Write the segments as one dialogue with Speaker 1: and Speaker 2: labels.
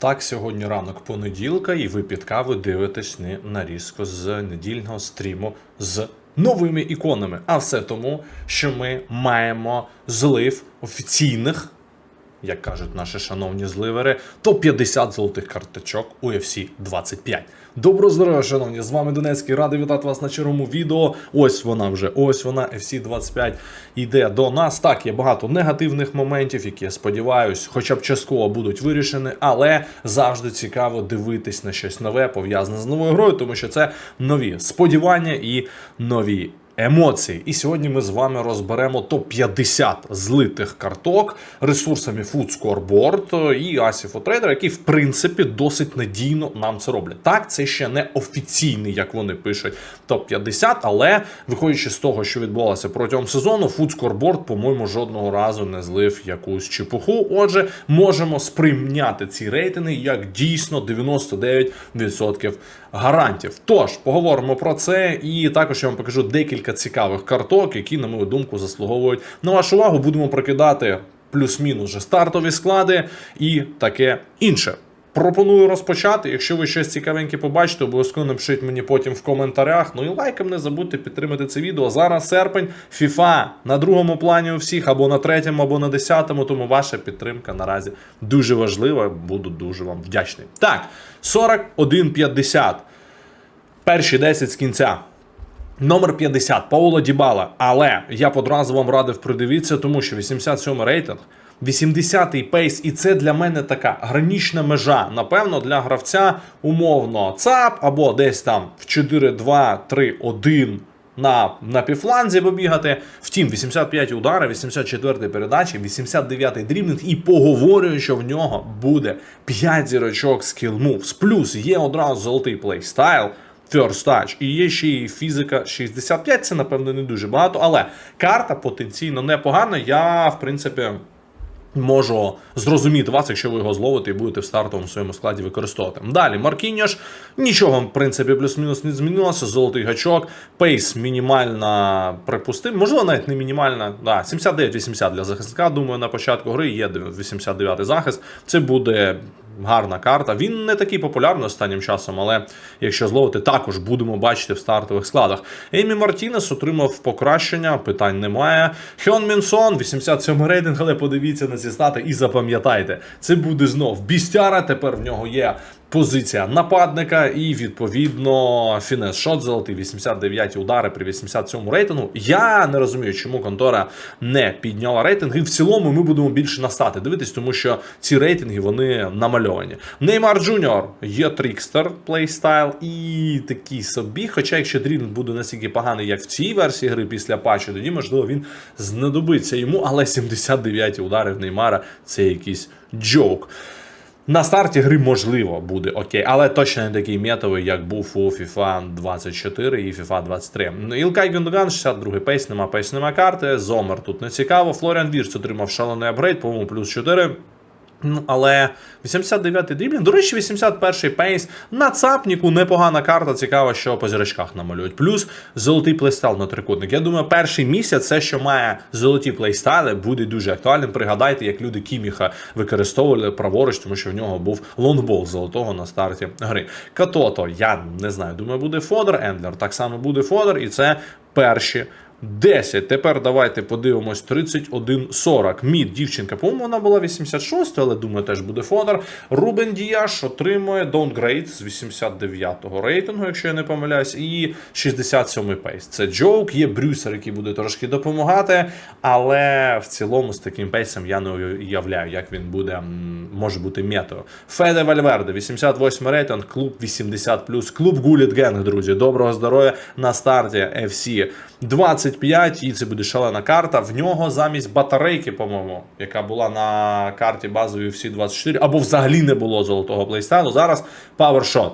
Speaker 1: Так, сьогодні ранок понеділка, і ви під каву дивитесь не нарізку з недільного стріму з новими іконами. А все тому, що ми маємо злив офіційних, як кажуть наші шановні зливери, топ-50 золотих карточок UFC 25. Доброго здоров'я, шановні! З вами Донецький. Радий вітати вас на черговому відео. Ось вона вже, ось вона, FC 25 йде до нас. Так, є багато негативних моментів, які я сподіваюся, хоча б частково будуть вирішені, але завжди цікаво дивитись на щось нове, пов'язане з новою грою, тому що це нові сподівання і нові. Емоції. І сьогодні ми з вами розберемо топ-50 злитих карток ресурсами Food Scoreboard і Asif Trader, які в принципі досить надійно нам це роблять. Так, це ще не офіційний, як вони пишуть, топ-50, але виходячи з того, що відбувалося протягом сезону, Food Scoreboard, по-моєму, жодного разу не злив якусь чепуху. Отже, можемо сприйняти ці рейтинги як дійсно 99% гарантів. Тож поговоримо про це, і також я вам покажу декілька цікавих карток, які, на мою думку, заслуговують на вашу увагу. Будемо прокидати плюс-мінус вже стартові склади і таке інше. Пропоную розпочати. Якщо ви щось цікавеньке побачите, обов'язково напишіть мені потім в коментарях. Ну і лайком не забудьте підтримати це відео. Зараз серпень, FIFA на другому плані у всіх, або на третьому, або на десятому. Тому ваша підтримка наразі дуже важлива. Буду дуже вам вдячний. Так, 41,50. Перші 10 з кінця. Номер 50 Пауло Дібала. Але я б одразу вам радив придивитися, тому що 87 рейтинг, 80-й пейс, і це для мене така гранічна межа. Напевно, для гравця умовно ЦАП або десь там в 4-2-3-1 на, на півфланзі побігати. Втім, 85 удари, 84 передачі, 89 дрібних, і поговорюю, що в нього буде 5 зірочок moves. Плюс є одразу золотий плейстайл. First Touch. І є ще і фізика 65, це, напевно, не дуже багато, але карта потенційно непогана. Я, в принципі, можу зрозуміти вас, якщо ви його зловите і будете в стартовому своєму складі використовувати. Далі, Маркіньош, нічого, в принципі, плюс-мінус не змінилося. Золотий гачок, пейс мінімальна припустим. Можливо, навіть не мінімальна. Да, 79-80 для захисника. Думаю, на початку гри є 89 захист. Це буде. Гарна карта. Він не такий популярний останнім часом, але якщо зловити, також будемо бачити в стартових складах. Еймі Мартінес отримав покращення, питань немає. Хьон Мінсон, 87 рейтинг, але подивіться на ці стати і запам'ятайте, це буде знов бістяра. Тепер в нього є позиція нападника, і відповідно фінес шот золотий, 89 удари при 87 рейтингу. Я не розумію, чому контора не підняла рейтинг. І в цілому ми будемо більше на стати дивитись, тому що ці рейтинги вони намальовані. Неймар Джуніор є трікстер плейстайл і такий собі. Хоча, якщо Дрін буде настільки поганий, як в цій версії гри після патчу, тоді можливо він знадобиться йому, але 79 удари в Неймара це якийсь джок. На старті гри можливо буде окей, але точно не такий метовий, як був у FIFA 24 і FIFA 23. Ну, Ілкай Гюндуган, 62 пейс, нема пейс, нема карти. Зомер тут не цікаво. Флоріан Вірц отримав шалений апгрейд, по-моєму, плюс 4. Ну, але 89-й дріблінг, до речі, 81-й пейс на цапніку непогана карта. Цікаво, що по зірочках намалюють. Плюс золотий плейстайл на трикутник. Я думаю, перший місяць це, що має золоті плейстайли, буде дуже актуальним. Пригадайте, як люди Кіміха використовували праворуч, тому що в нього був лонгбол золотого на старті гри. Катото, я не знаю, думаю, буде Фодор. Ендлер так само буде Фодор, і це перші. 10. Тепер давайте подивимось 31-40. Мід, дівчинка, по-моєму, вона була 86, але думаю, теж буде фонор. Рубен Діяш отримує даунгрейд з 89-го рейтингу, якщо я не помиляюсь, і 67-й пейс. Це джоук, є брюсер, який буде трошки допомагати, але в цілому з таким пейсом я не уявляю, як він буде, може бути метою. Феде Вальверде, 88 рейтинг, клуб 80+, клуб Гуліт Генг, друзі. Доброго здоров'я на старті FC 25, і це буде шалена карта. В нього замість батарейки, по-моєму, яка була на карті базової всі 24, або взагалі не було золотого плейстайлу. Зараз PowerShot.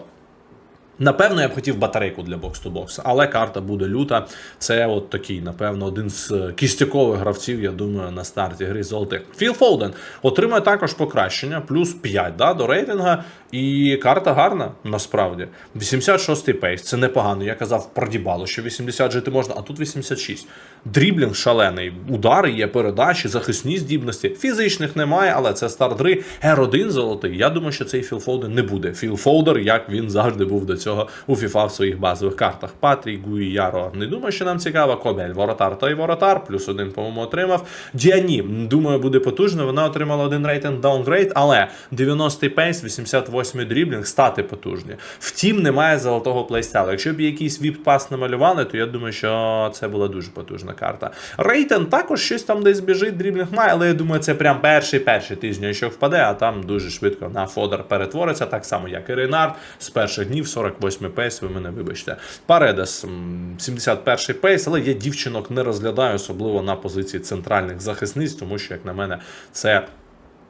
Speaker 1: Напевно, я б хотів батарейку для бокс-то-бокса, але карта буде люта. Це от такий, напевно, один з е, кістякових гравців, я думаю, на старті гри золотих. Філ Фолден отримає також покращення, плюс 5 да, до рейтинга. І карта гарна, насправді. 86-й пейс, це непогано. Я казав про Дібалу, що 80 жити можна, а тут 86. Дріблінг шалений, удари є, передачі, захисні здібності. Фізичних немає, але це старт гри. R1 золотий. Я думаю, що цей Філ Фолден не буде. Філ Фолдер, як він завжди був до цього у FIFA в своїх базових картах. Патрій, Гуї, Яро. Не думаю, що нам цікаво. Кобель, воротар той воротар, плюс один, по-моєму, отримав. Діані, думаю, буде потужно. Вона отримала один рейтинг даунгрейд, але 90-й пейс, 88-й дріблінг, стати потужні. Втім, немає золотого плейстайлу. Якщо б якийсь віп-пас намалювали, то я думаю, що це була дуже потужна карта. Рейтен також щось там десь біжить, дріблінг має, але я думаю, це прям перший перший тиждень, що впаде, а там дуже швидко на фодер перетвориться, так само, як і Рейнард з перших днів, 48 пейс, ви мене вибачте. Паредес, м, 71 пейс, але я дівчинок не розглядаю, особливо на позиції центральних захисниць, тому що, як на мене, це.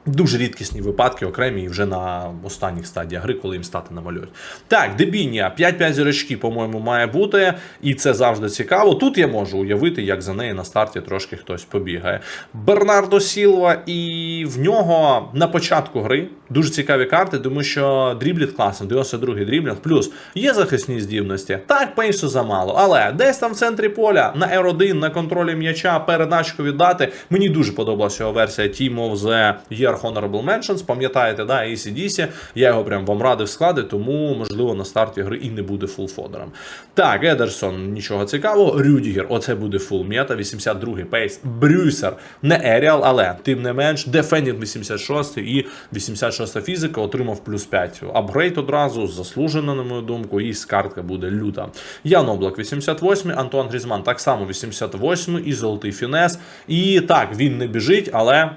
Speaker 1: Дуже рідкісні випадки, окремі вже на останніх стадіях гри, коли їм стати намалюють. Так, Дебінія, 5-5 зірочки, по-моєму, має бути, і це завжди цікаво. Тут я можу уявити, як за неї на старті трошки хтось побігає. Бернардо Сілва, і в нього на початку гри дуже цікаві карти, тому що дрібліт класний, 92-й дріблінг, плюс є захисні здібності. Так, пейсу замало, але десь там в центрі поля на R1, на контролі м'яча, передачку віддати. Мені дуже подобалася його версія Team of the Year Honorable Mentions, пам'ятаєте, да, ACDC, я його прям вам радив склади, тому, можливо, на старті гри і не буде фулфодером. Так, Едерсон, нічого цікавого. Рюдігер, оце буде фул мета, 82-й пейс. Брюсер, не Еріал, але тим не менш, Дефендінг 86 і 86 фізика отримав плюс 5. Апгрейд одразу, заслужено, на мою думку, і картка буде люта. Ян Облак 88, Антуан Грізман так само 88 і золотий фінес. І так, він не біжить, але.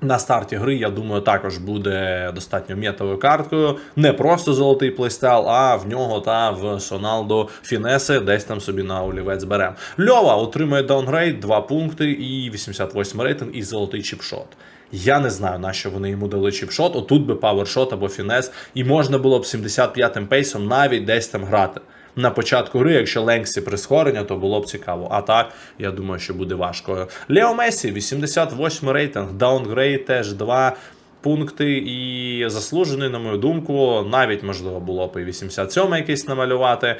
Speaker 1: На старті гри, я думаю, також буде достатньо метовою карткою. Не просто золотий плейстайл, а в нього та в Соналдо Фінеси десь там собі на олівець беремо. Льова отримує даунгрейд, 2 пункти і 88 рейтинг і золотий чіпшот. Я не знаю, на що вони йому дали чіпшот. Отут би павершот або фінес, і можна було б 75-м пейсом навіть десь там грати. На початку гри, якщо Ленксі прискорення, то було б цікаво. А так, я думаю, що буде важко. Лео Месі, 88 рейтинг, даунгрейд теж 2 пункти. І заслужений, на мою думку, навіть можливо було б і 87 якийсь намалювати.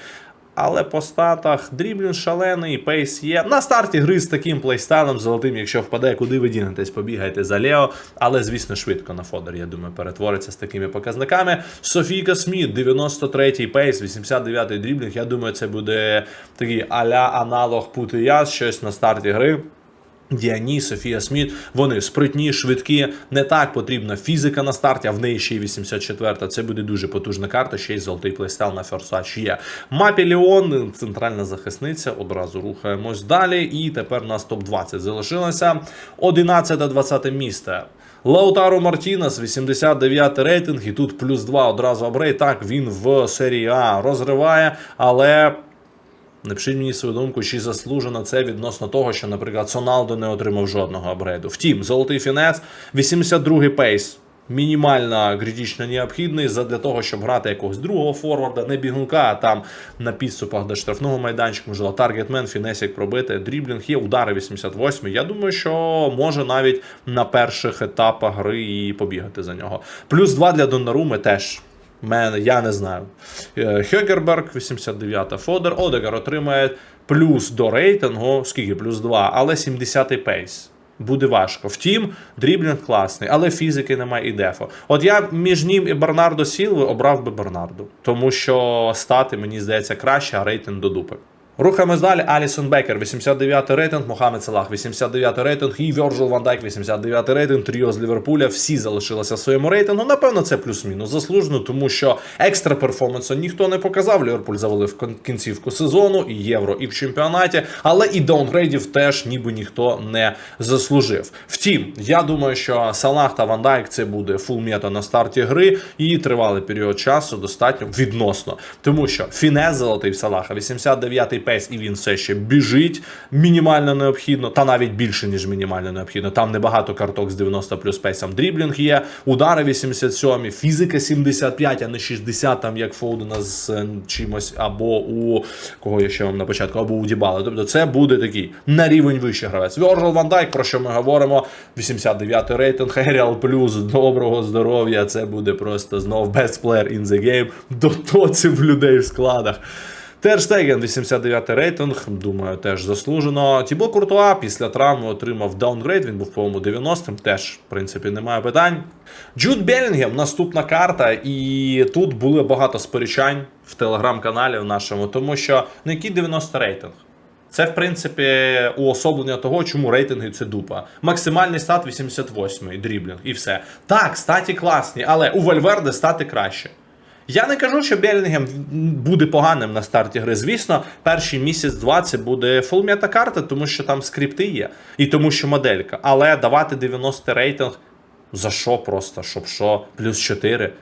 Speaker 1: Але по статах дріблін шалений, пейс є. На старті гри з таким плейстайлом золотим, якщо впаде, куди ви дінетесь, побігайте за Лео. Але, звісно, швидко на фодер, я думаю, перетвориться з такими показниками. Софійка Сміт, 93-й пейс, 89-й дріблінг. Я думаю, це буде такий аля аналог Путияс, щось на старті гри. Діані, Софія Сміт, вони спритні, швидкі. Не так потрібна фізика на старті, а в неї ще й 84-та. Це буде дуже потужна карта, ще й золотий плейстайл на ферсач є. Мапі Леон, центральна захисниця. Одразу рухаємось далі. І тепер нас топ-20 залишилося. 11-20 місце. Лаутаро Мартінес, 89 рейтинг, і тут плюс 2 одразу апгрейд. Так, він в серії А розриває, але. Напишіть мені свою думку, чи заслужено це відносно того, що, наприклад, Соналдо не отримав жодного апгрейду. Втім, золотий фінець, 82-й пейс. Мінімально критично необхідний для того, щоб грати якогось другого форварда, не бігунка, а там на підступах до штрафного майданчика, можливо, таргетмен, фінесік пробити, дріблінг є, удари 88. Я думаю, що може навіть на перших етапах гри і побігати за нього. Плюс 2 для Доннаруми теж. Мене, я не знаю. Е, 89-та Фодер. Одегар отримає плюс до рейтингу, скільки плюс 2, але 70-й пейс. Буде важко. Втім, дріблінг класний, але фізики немає і дефо. От я між ним і Бернардо Сілви обрав би Бернарду, тому що стати, мені здається, краще, а рейтинг до дупи. Рухаємось далі. Алісон Бекер, 89 рейтинг, Мохамед Салах, 89 рейтинг, і Вьорджил Ван Дайк, 89 рейтинг, Тріо з Ліверпуля. Всі залишилися в своєму рейтингу. Напевно, це плюс-мінус заслужено, тому що екстра перформансу ніхто не показав. Ліверпуль завалив кінцівку сезону, і євро, і в чемпіонаті, але і даунгрейдів теж ніби ніхто не заслужив. Втім, я думаю, що Салах та Ван Дайк це буде фул мета на старті гри, і тривалий період часу достатньо відносно, тому що фінес золотий в Салаха, 89-й пейс, і він все ще біжить мінімально необхідно, та навіть більше, ніж мінімально необхідно. Там небагато карток з 90 плюс пейсом. Дріблінг є, удари 87, фізика 75, а не 60, там як Фоудена з е, чимось, або у кого я ще вам на початку, або у Дібала. Тобто це буде такий на рівень вище гравець. Вьоржел Ван Дайк, про що ми говоримо? 89 рейтинг, Еріал плюс, доброго здоров'я. Це буде просто знов best player in the game. Тоців людей в складах. Терштеген 89 рейтинг, думаю, теж заслужено. Тібо Куртуа після травми отримав даунгрейд, він був, по-моєму, 90-м, теж, в принципі, немає питань. Джуд Белінгем, наступна карта, і тут були багато сперечань в телеграм-каналі в нашому, тому що ну який 90 рейтинг? Це, в принципі, уособлення того, чому рейтинги це дупа. Максимальний стат 88-й дріблінг і все. Так, статі класні, але у Вальверде стати краще. Я не кажу, що Белінгем буде поганим на старті гри. Звісно, перший місяць-два це буде фулм'ята карта, тому що там скрипти є, і тому що моделька. Але давати 90 рейтинг за що просто? Щоб що, плюс 4.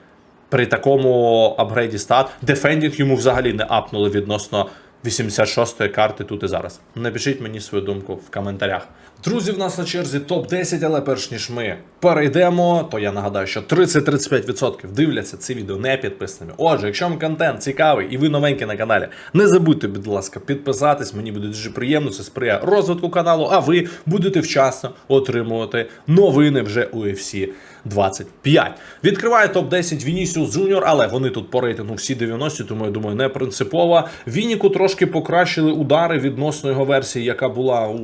Speaker 1: При такому апгрейді стат. Дефендінг йому взагалі не апнули відносно 86-ї карти тут і зараз. Напишіть мені свою думку в коментарях. Друзі, в нас на черзі топ-10, але перш ніж ми перейдемо, то я нагадаю, що 30-35% дивляться ці відео не підписаними. Отже, якщо вам контент цікавий і ви новенькі на каналі, не забудьте, будь ласка, підписатись. Мені буде дуже приємно, це сприяє розвитку каналу, а ви будете вчасно отримувати новини вже у UFC 25. Відкриває топ-10 Вінісіус Джуніор, але вони тут по рейтингу всі 90, тому я думаю, не принципово. Вініку трошки покращили удари відносно його версії, яка була у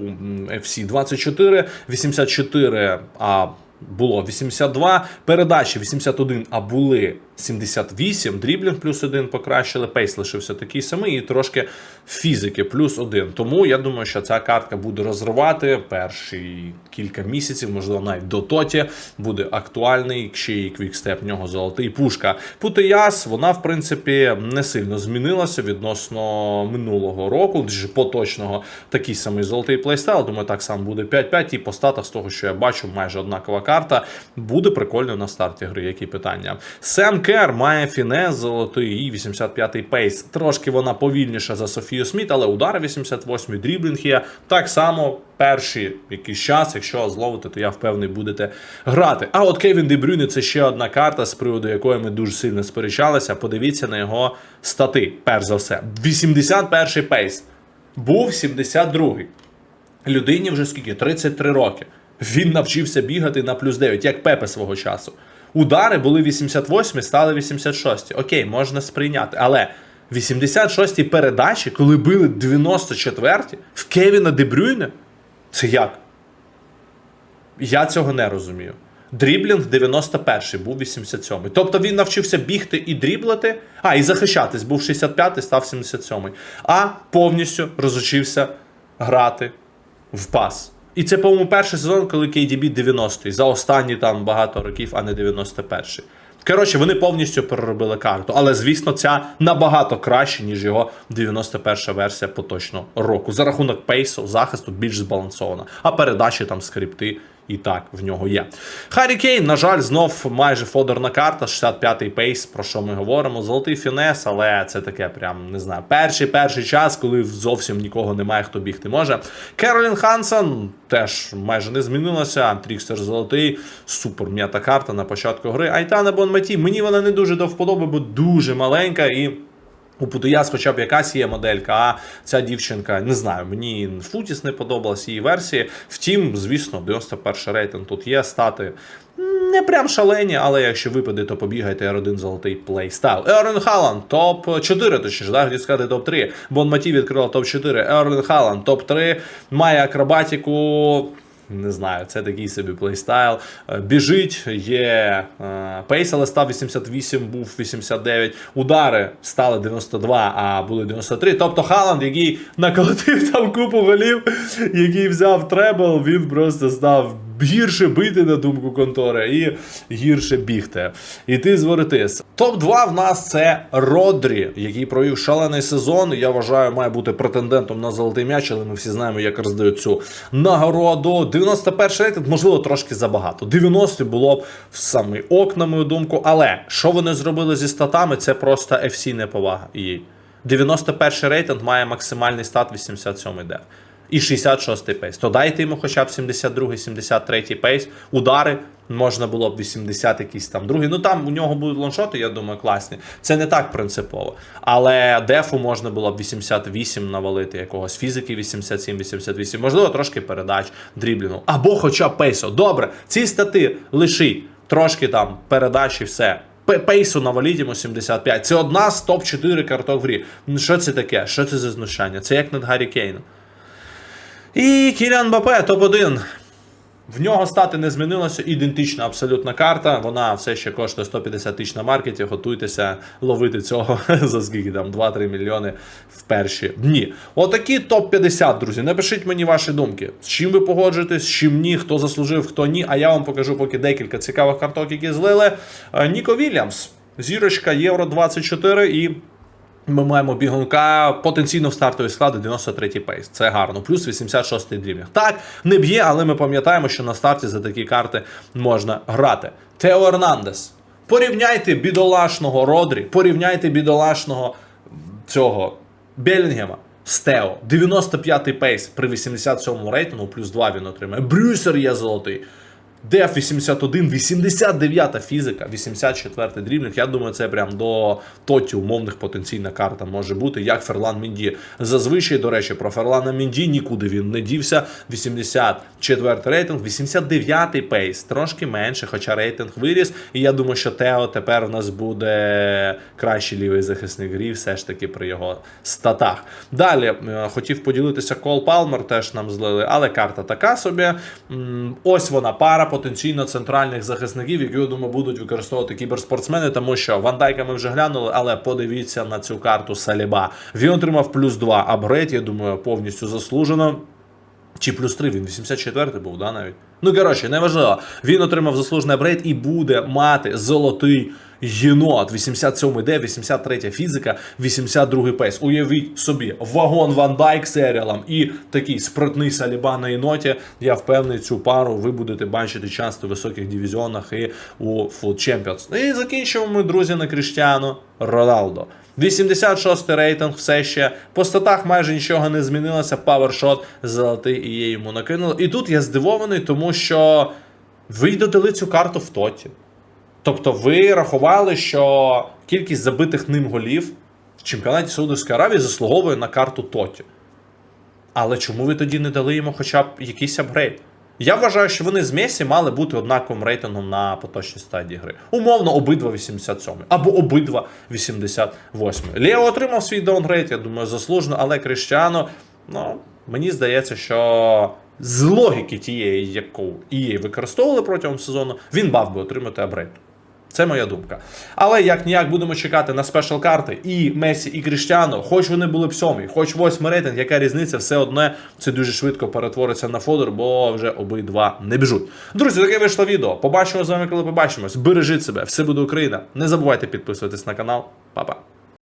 Speaker 1: FC 24, 84, а було 82, передачі 81, а були 78, дріблінг плюс 1 покращили, пейс лишився такий самий, і трошки фізики плюс 1. Тому я думаю, що ця картка буде розривати перші кілька місяців, можливо, навіть до тоті буде актуальний, ще й квікстеп в нього золотий пушка. Путеяс, вона, в принципі, не сильно змінилася відносно минулого року, поточного такий самий золотий плейстайл. Думаю, так само буде 5-5. І по статах з того, що я бачу, майже однакова карта. Буде прикольно на старті гри. Які питання? Сем Кер має фінес золотий і 85-й пейс. Трошки вона повільніша за Софію Сміт, але удари 88-й дріблінг є. Так само перший якийсь час, якщо зловити, то я впевнений будете грати. А от Кевін Де – це ще одна карта, з приводу якої ми дуже сильно сперечалися. Подивіться на його стати, перш за все. 81-й пейс. Був 72-й. Людині вже скільки? 33 роки. Він навчився бігати на плюс 9, як Пепе свого часу. Удари були 88, стали 86. Окей, можна сприйняти. Але 86-й передачі, коли били 94-ті, в Кевіна Дебрюйне, це як? Я цього не розумію. Дріблінг 91-й, був 87-й. Тобто він навчився бігти і дріблити, а, і захищатись, був 65-й, став 77-й. А повністю розучився грати в пас. І це, по-моєму, перший сезон, коли KDB 90-й, за останні там багато років, а не 91-й. Коротше, вони повністю переробили карту, але звісно, ця набагато краще, ніж його 91-ша версія поточного року. За рахунок пейсу, захисту більш збалансована. А передачі там скрипти і так в нього є. Харі Кейн, на жаль, знов майже фодерна карта, 65-й пейс, про що ми говоримо. Золотий фінес, але це таке прям не знаю. Перший перший час, коли зовсім нікого немає, хто бігти може. Керолін Хансен теж майже не змінилася. Трікстер золотий, супер м'ята карта на початку гри. Айтана Бонметі, мені вона не дуже до вподоби, бо дуже маленька і. У Путуяс хоча б якась є моделька, а ця дівчинка, не знаю, мені Футіс не подобалась її версії. Втім, звісно, 91 рейтинг тут є стати. Не прям шалені, але якщо випаде, то побігайте R1 золотий плейстайл. Ерон Халанд, топ-4, точніше, да, хотів сказати топ-3. Бон Маті відкрила топ-4. Ерон Халанд, топ-3, має акробатику. Не знаю, це такий собі плейстайл. Е, Біжить, є пейсали пейс, але став 88, був 89. Удари стали 92, а були 93. Тобто Халанд, який наколотив там купу голів, який взяв требл, він просто став гірше бити на думку контори і гірше бігти. Іти зворотись. Топ-2 в нас це Родрі, який провів шалений сезон. Я вважаю, має бути претендентом на золотий м'яч, але ми всі знаємо, як роздають цю нагороду. 91 рейтинг, можливо, трошки забагато. 90 було б в самий ок, на мою думку. Але що вони зробили зі статами, це просто FC неповага їй. 91 рейтинг має максимальний стат 87 деф. І 66 пейс. То дайте йому хоча б 72 73 пейс. Удари можна було б 80 якісь там другий. Ну там у нього будуть лоншоти, я думаю, класні. Це не так принципово. Але дефу можна було б 88 навалити, якогось фізики 87-88, можливо, трошки передач, дріблінгу. Або хоча б пейсо. Добре, ці стати лишіть, трошки там передач і все. Пейсу наваліть йому 75. Це одна з топ-4 карток в грі. Що це таке? Що це за знущання? Це як над Гаррі Кейном. І Кіліан Бапе, топ-1. В нього стати не змінилося. Ідентична абсолютна карта. Вона все ще коштує 150 тисяч на маркеті. Готуйтеся ловити цього за скільки там 2-3 мільйони в перші дні. Отакі топ-50, друзі. Напишіть мені ваші думки. З чим ви погоджуєтесь, з чим ні, хто заслужив, хто ні. А я вам покажу поки декілька цікавих карток, які злили. Е, Ніко Вільямс, зірочка Євро 24 і. Ми маємо бігунка потенційно в стартовий склад 93-й пейс. Це гарно. Плюс 86-й дрібних. Так, не б'є, але ми пам'ятаємо, що на старті за такі карти можна грати. Тео Ернандес. Порівняйте бідолашного Родрі, порівняйте бідолашного цього Белінгема з Тео. 95-й пейс при 87-му рейтингу, плюс 2 він отримає. Брюсер є золотий. Деф 81, 89 фізика, 84 дрібник. Я думаю, це прям до тоті умовних потенційна карта може бути, як Ферлан Мінді. Зазвичай, до речі, про Ферлана Мінді нікуди він не дівся. 84 рейтинг, 89 пейс, трошки менше, хоча рейтинг виріс. І я думаю, що Тео тепер у нас буде кращий лівий захисник грі, все ж таки при його статах. Далі е, хотів поділитися Кол Палмер, теж нам злили, але карта така собі. Ось вона пара потенційно центральних захисників, які я думаю, будуть використовувати кіберспортсмени, тому що Вандайка ми вже глянули, але подивіться на цю карту Саліба. Він отримав плюс 2 апгрейд, я думаю, повністю заслужено. Чи плюс 3, він 84 був, да, навіть. Ну, коротше, неважливо. Він отримав заслужений апгрейд і буде мати золотий єнот. 87 Д, 83 фізика, 82 пейс. Уявіть собі, вагон Ван Дайк серіалом і такий спритний Саліба на єноті. Я впевнений, цю пару ви будете бачити часто в високих дивізіонах і у Full Champions. І закінчуємо ми, друзі, на Кріштіану Роналдо. 86 рейтинг все ще. По статах майже нічого не змінилося. Павершот золотий і її йому накинули. І тут я здивований, тому що ви додали цю карту в тоті. Тобто ви рахували, що кількість забитих ним голів в чемпіонаті Саудовської Аравії заслуговує на карту Тоті. Але чому ви тоді не дали йому хоча б якийсь апгрейд? Я вважаю, що вони з Месі мали бути однаковим рейтингом на поточній стадії гри. Умовно, обидва 87 або обидва 88. Лео отримав свій даунгрейд, я думаю, заслужено, але Кріштіано, ну, мені здається, що з логіки тієї, яку EA використовували протягом сезону, він мав би отримати апгрейд. Це моя думка. Але як ніяк будемо чекати на спешл карти і Месі, і Кріштіано, хоч вони були б сьомі, хоч восьмий рейтинг, яка різниця, все одне це дуже швидко перетвориться на фодор, бо вже обидва не біжуть. Друзі, таке вийшло відео. Побачимо з вами, коли побачимось. Бережіть себе, все буде Україна. Не забувайте підписуватись на канал. Па-па.